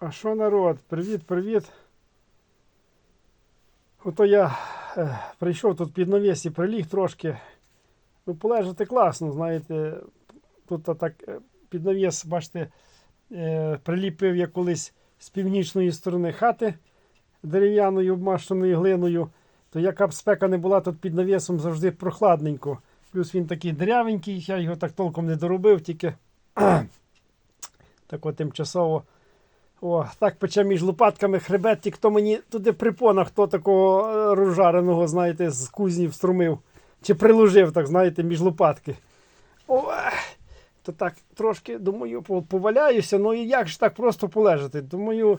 А що народ? Привіт, привіт. Ото я е, прийшов тут під навісі, приліг трошки. Ну, полежати класно, знаєте. Тут так е, під навіс, бачите, е, приліпив я колись з північної сторони хати дерев'яною обмащеною глиною. То яка б спека не була, тут під навісом завжди прохладненько. Плюс він такий дерявенький, я його так толком не доробив, тільки так от тимчасово. О, так пече між лопатками хребет, ті, хто мені туди припона, хто такого е, розжареного, знаєте, з кузні вструмив. Чи приложив, так, знаєте, між лопатки. О, то так трошки, думаю, поваляюся, ну і як ж так просто полежати? Думаю,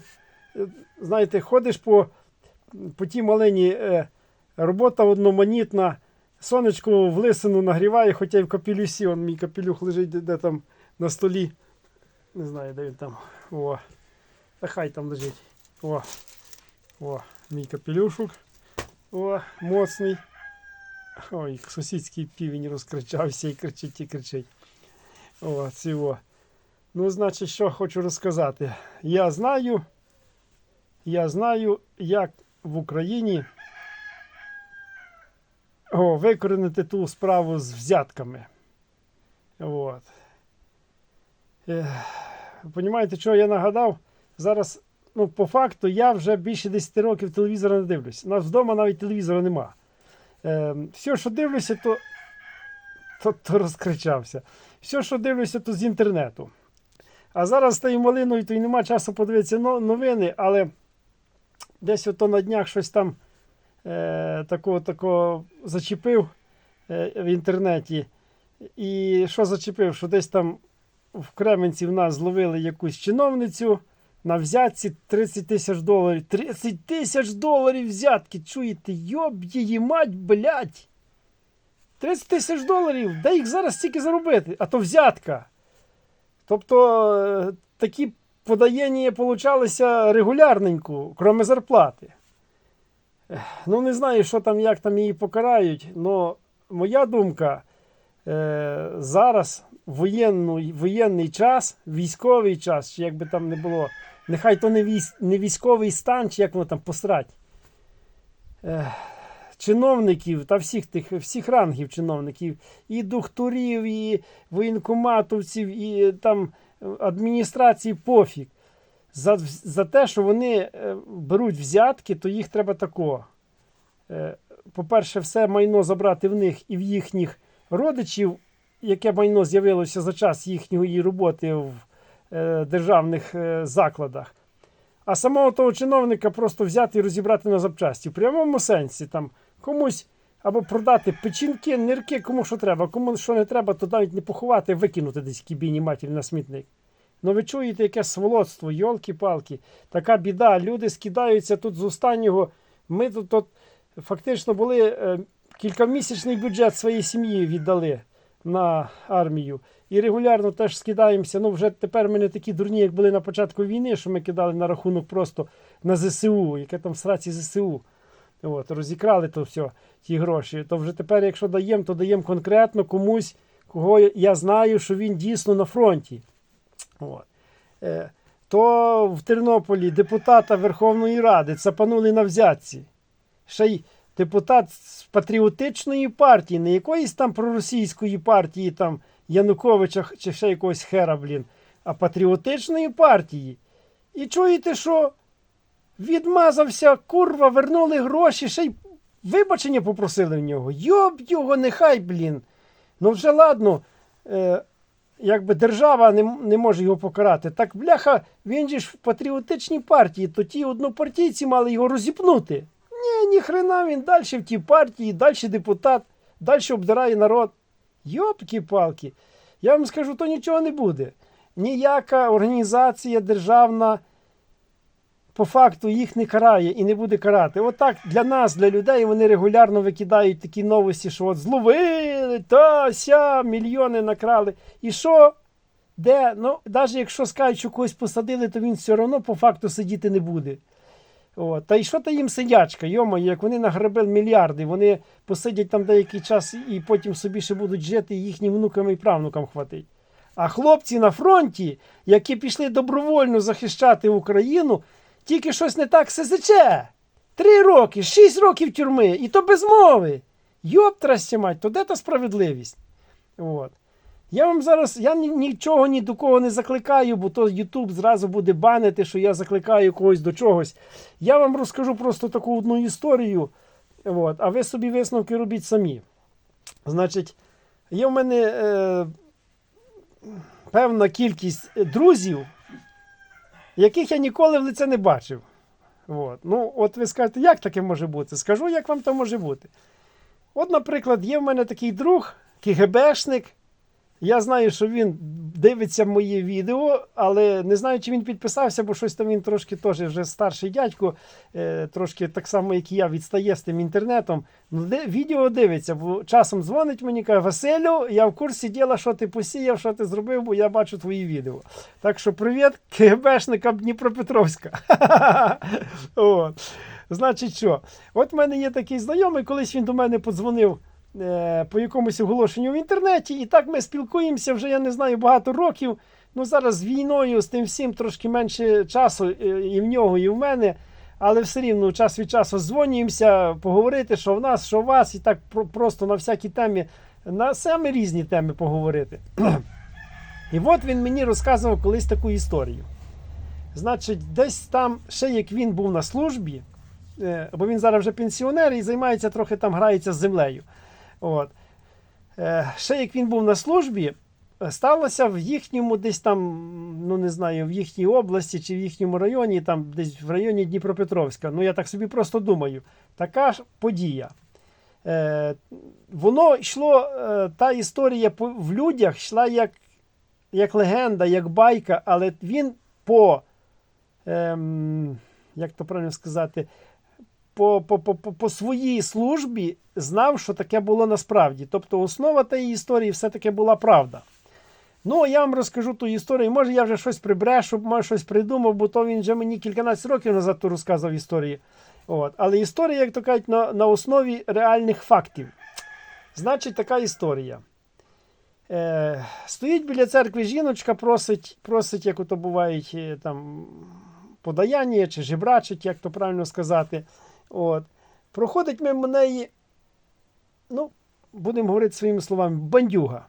е, знаєте, ходиш по, по тій малині, е, робота одноманітна, сонечко в лисину нагріває, хоча й в капелюсі, он мій капелюх лежить де, де там на столі. Не знаю, де він там. О. Та хай там лежить. О. О, мій капелюшок. О, моцний. Ой, сусідський півень розкричався і кричить, і кричить. О, цього. Ну, значить, що хочу розказати. Я знаю, я знаю, як в Україні о, викоренити ту справу з взятками. От. Понімаєте, що я нагадав? Зараз, ну, по факту, я вже більше 10 років телевізора не дивлюсь. У нас вдома навіть телевізора нема. Е, все, що дивлюся, то, то, то розкричався. Все, що дивлюся, то з інтернету. А зараз стою малиною, то й нема часу подивитися новини, але десь ото на днях щось там е, такого, такого зачепив е, в інтернеті. І що зачепив? Що десь там в Кременці в нас зловили якусь чиновницю на взятці 30 тисяч доларів. 30 тисяч доларів взятки. Чуєте? Йоб її мать, блядь. 30 тисяч доларів. Де їх зараз стільки заробити? А то взятка. Тобто е, такі подаєння получалися регулярненько, крім зарплати. Ну, не знаю, що там, як там її покарають, але моя думка е, зараз воєнну, воєнний час, військовий час, чи як би там не було, нехай то не, військ, не військовий стан, чи як воно там посрать. Чиновників та всіх тих, всіх рангів чиновників, і докторів, і воєнкоматовців, і там адміністрації пофіг. За, за те, що вони е, беруть взятки, то їх треба такого. Е, по-перше, все майно забрати в них і в їхніх родичів, яке майно з'явилося за час їхньої роботи в державних е, закладах. А самого того чиновника просто взяти і розібрати на запчасті. В прямому сенсі там комусь або продати печінки, нирки, кому що треба, кому що не треба, то навіть не поховати, викинути десь кібіні матір на смітник. Ну ви чуєте, яке сволоцтво, йолки-палки, така біда. Люди скидаються тут з останнього. Ми тут, от, фактично були е, кількамісячний бюджет своєї сім'ї віддали на армію. І регулярно теж скидаємося. Ну, вже тепер ми не такі дурні, як були на початку війни, що ми кидали на рахунок просто на ЗСУ, яке там в сраці ЗСУ. От, розікрали то все, ті гроші. То вже тепер, якщо даємо, то даємо конкретно комусь, кого я знаю, що він дійсно на фронті. От. Е, то в Тернополі депутата Верховної Ради цапанули на взятці. Ще й депутат з патріотичної партії, не якоїсь там проросійської партії, там Януковича чи ще якогось хера, блін, а патріотичної партії. І чуєте, що відмазався, курва, вернули гроші, ще й вибачення попросили в нього. Йоб його, нехай, блін. Ну вже ладно. Е, якби держава не, не може його покарати. Так, бляха, він же ж в патріотичній партії, то ті однопартійці мали його розіпнути. Ні, ні хрена він далі в тій партії, далі депутат, далі обдирає народ. Йопки-палки. Я вам скажу, то нічого не буде. Ніяка організація державна по факту їх не карає і не буде карати. Отак для нас, для людей, вони регулярно викидають такі новості, що от зловили, та ся, мільйони накрали. І що? Де? Ну, навіть якщо скажуть, що когось посадили, то він все одно по факту сидіти не буде. От. Та й що та їм сидячка, йомо, як вони нагребили мільярди, вони посидять там деякий час і потім собі ще будуть жити, і їхнім внукам і правнукам хватить. А хлопці на фронті, які пішли добровольно захищати Україну, тільки щось не так СЗЧ. Три роки, шість років тюрми, і то без мови. Йоп, трасті мать, то де та справедливість? От. Я вам зараз я нічого ні до кого не закликаю, бо то YouTube зразу буде банити, що я закликаю когось до чогось. Я вам розкажу просто таку одну історію, от, а ви собі висновки робіть самі. Значить, є в мене е, певна кількість друзів, яких я ніколи в лице не бачив. От. Ну, от ви скажете, як таке може бути? Скажу, як вам то може бути. От, наприклад, є в мене такий друг, КГБшник. Я знаю, що він дивиться мої відео, але не знаю, чи він підписався, бо щось там він трошки теж вже старший дядько, е, трошки так само, як і я, відстає з тим інтернетом. Ну, де, відео дивиться, бо часом дзвонить мені, каже, Василю, я в курсі діла, що ти посіяв, що ти зробив, бо я бачу твої відео. Так що привіт КГБшникам Дніпропетровська. От. Значить, що? От в мене є такий знайомий, колись він до мене подзвонив по якомусь оголошенню в інтернеті, і так ми спілкуємося вже, я не знаю, багато років. Ну зараз з війною, з тим всім трошки менше часу е, і в нього, і в мене. Але все рівно час від часу дзвонюємося, поговорити, що в нас, що в вас, і так про- просто на всякі темі, на саме різні теми поговорити. І от він мені розказував колись таку історію. Значить, десь там, ще як він був на службі, е, бо він зараз вже пенсіонер і займається трохи там, грається з землею. От. Е, Ще як він був на службі, сталося в їхньому десь там, ну не знаю, в їхній області чи в їхньому районі, там десь в районі Дніпропетровська. Ну я так собі просто думаю, така ж подія. Е, Воно йшло, е, та історія в людях йшла як, як легенда, як байка, але він по, ем, як то правильно сказати, по, по, по, по, своїй службі знав, що таке було насправді. Тобто основа тієї історії все-таки була правда. Ну, я вам розкажу ту історію. Може, я вже щось прибрешу, може щось придумав, бо то він вже мені кільканадцять років назад то розказав історії. От. Але історія, як то кажуть, на, на основі реальних фактів. Значить, така історія. Е, стоїть біля церкви жіночка, просить, просить як ото бувають е, там, подаяння чи жебрачить, як то правильно сказати. От. Проходить мимо неї, ну, будемо говорити своїми словами, бандюга.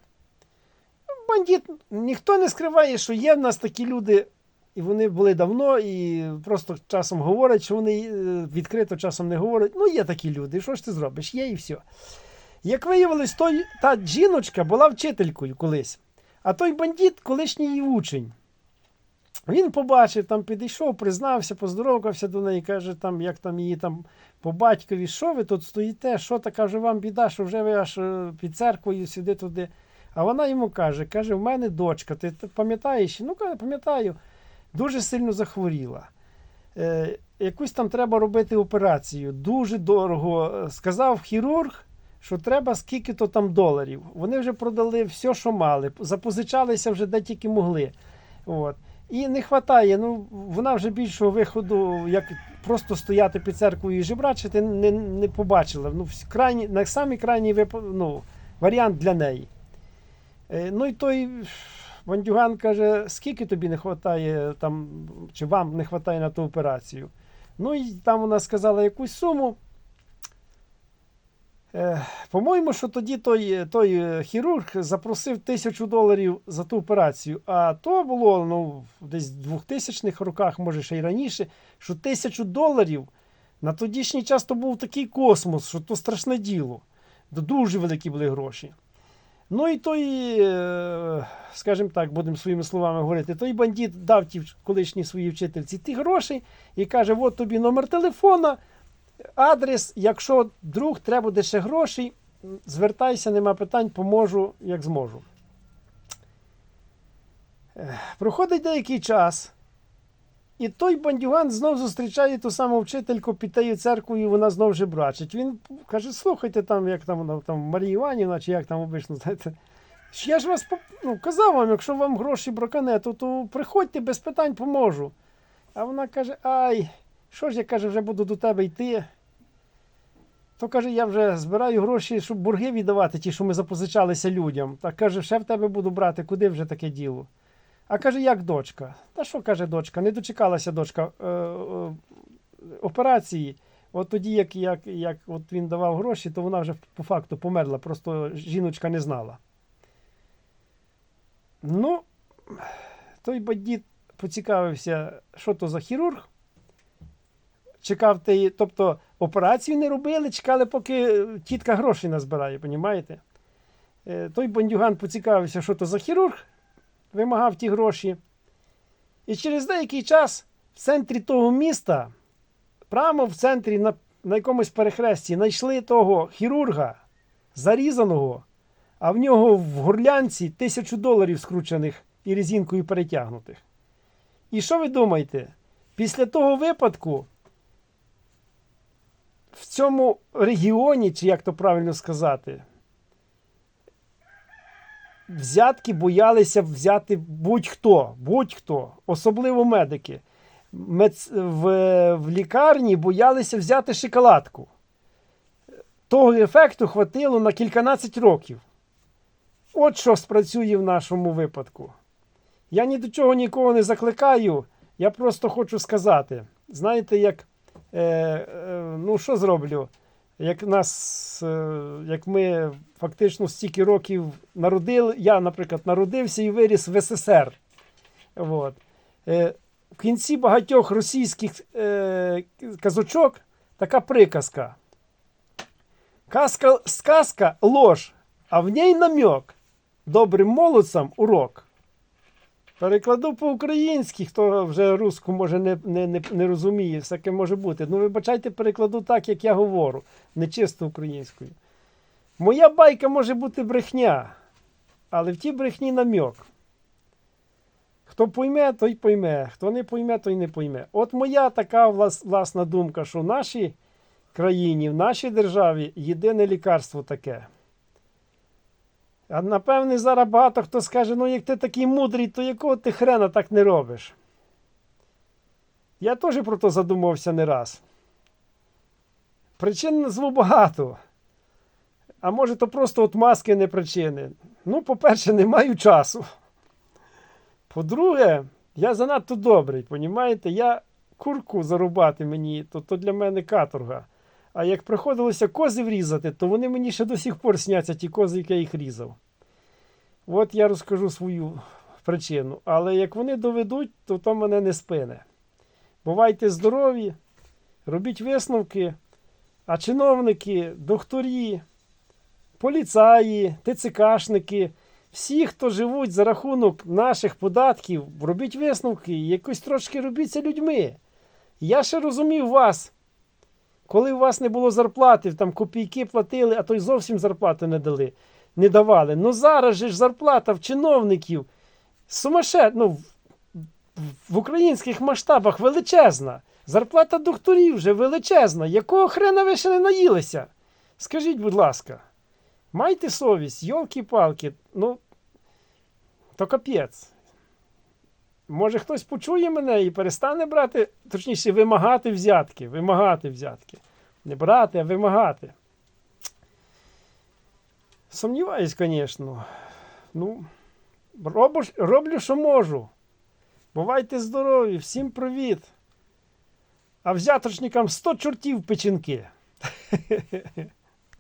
Бандит, ніхто не скриває, що є в нас такі люди, і вони були давно, і просто часом говорять, що вони е, відкрито часом не говорять. Ну, є такі люди, що ж ти зробиш? Є і все. Як виявилось, той, та жіночка була вчителькою колись, а той бандит колишній її учень. Він побачив, там підійшов, признався, поздоровкався до неї, каже, там, як там її там по батькові, що ви тут стоїте, що така вже вам біда, що вже ви аж е, під церквою сюди туди. А вона йому каже: каже, в мене дочка, ти пам'ятаєш? Ну, каже, пам'ятаю, дуже сильно захворіла. Е, якусь там треба робити операцію. Дуже дорого. Сказав хірург, що треба скільки-то там доларів. Вони вже продали все, що мали, запозичалися вже де тільки могли. От. І не вистачає, ну вона вже більшого виходу, як просто стояти під церквою і жебрачити, не, не побачила. Ну, крайній, на самий крайній вип- ну, варіант для неї. Е, Ну і той бандюган каже, скільки тобі не вистачає, там, чи вам не вистачає на ту операцію. Ну і там вона сказала якусь суму. Е, По-моєму, що тоді той, той е, хірург запросив тисячу доларів за ту операцію. А то було ну, десь в 2000-х роках, може ще й раніше, що тисячу доларів на тодішній час то був такий космос, що то страшне діло. Дуже великі були гроші. Ну і той, е, скажімо так, будемо своїми словами говорити, той бандит дав ті колишній своїй вчительці ті гроші і каже: от тобі номер телефона, адрес, якщо друг треба буде ще грошей, звертайся, нема питань, поможу, як зможу. Проходить деякий час. І той бандюган знов зустрічає ту саму вчительку під тією церквою, вона знов же брачить. Він каже: слухайте, там, як там там Марія Іванівна, чи як там обично, знаєте. Я ж вас ну, казав вам, якщо вам гроші бракане, то приходьте без питань поможу. А вона каже: Ай, що ж я каже, вже буду до тебе йти. То каже, я вже збираю гроші, щоб борги віддавати, ті, що ми запозичалися людям. Так каже, ще в тебе буду брати, куди вже таке діло? А каже, як дочка? Та що каже дочка? Не дочекалася дочка е, е, операції. От тоді, як, як, як от він давав гроші, то вона вже по факту померла, просто жіночка не знала. Ну, той бандит поцікавився, що то за хірург. Чекав ти, тобто операцію не робили, чекали, поки тітка гроші назбирає, понімаєте? Е, Той бандюган поцікавився, що то за хірург, вимагав ті гроші. І через деякий час в центрі того міста, прямо в центрі на, на якомусь перехресті, знайшли того хірурга, зарізаного, а в нього в горлянці тисячу доларів скручених і резинкою перетягнутих. І що ви думаєте? Після того випадку в цьому регіоні, чи як то правильно сказати, взятки боялися взяти будь-хто, будь-хто, особливо медики. Мец... В, в лікарні боялися взяти шоколадку. Того ефекту хватило на кільканадцять років. От що спрацює в нашому випадку. Я ні до чого нікого не закликаю. Я просто хочу сказати: знаєте, як ну що зроблю? Як нас, е, як ми фактично стільки років народили, я, наприклад, народився і виріс в СССР. От. Е, в кінці багатьох російських е, казочок така приказка. Казка, сказка лож, а в ній намек. Добрим молодцям урок. Перекладу по-українськи, хто вже руску може не, не, не, не розуміє, всяке може бути. Ну, вибачайте, перекладу так, як я говорю, не чисто українською. Моя байка може бути брехня, але в тій брехні намек. Хто пойме, той пойме, хто не пойме, той не пойме. От моя така влас, власна думка, що в нашій країні, в нашій державі єдине лікарство таке. А напевне, зараз багато хто скаже, ну як ти такий мудрий, то якого ти хрена так не робиш? Я теж про то задумався не раз. Причин назву багато. А може, то просто от маски не причини. Ну, по-перше, не маю часу. По-друге, я занадто добрий, понімаєте? Я курку зарубати мені, то, то для мене каторга. А як приходилося кози врізати, то вони мені ще до сих пор сняться ті кози, які я їх різав. От я розкажу свою причину. Але як вони доведуть, то то мене не спине. Бувайте здорові, робіть висновки, а чиновники, докторі, поліцаї, ТЦКшники, всі, хто живуть за рахунок наших податків, робіть висновки, якось трошки робіться людьми. Я ще розумів вас. Коли у вас не було зарплати, там копійки платили, а то й зовсім зарплати не дали, не давали. Ну зараз же ж зарплата в чиновників сумасшедша, ну, в, в українських масштабах величезна. Зарплата докторів вже величезна. Якого хрена ви ще не наїлися? Скажіть, будь ласка, майте совість, йолки-палки, ну, то капець. Може, хтось почує мене і перестане брати, точніше, вимагати взятки. Вимагати взятки. Не брати, а вимагати. Сумніваюсь, звісно. Ну, роблю, роблю, що можу. Бувайте здорові, всім привіт. А взяточникам 100 чортів печінки.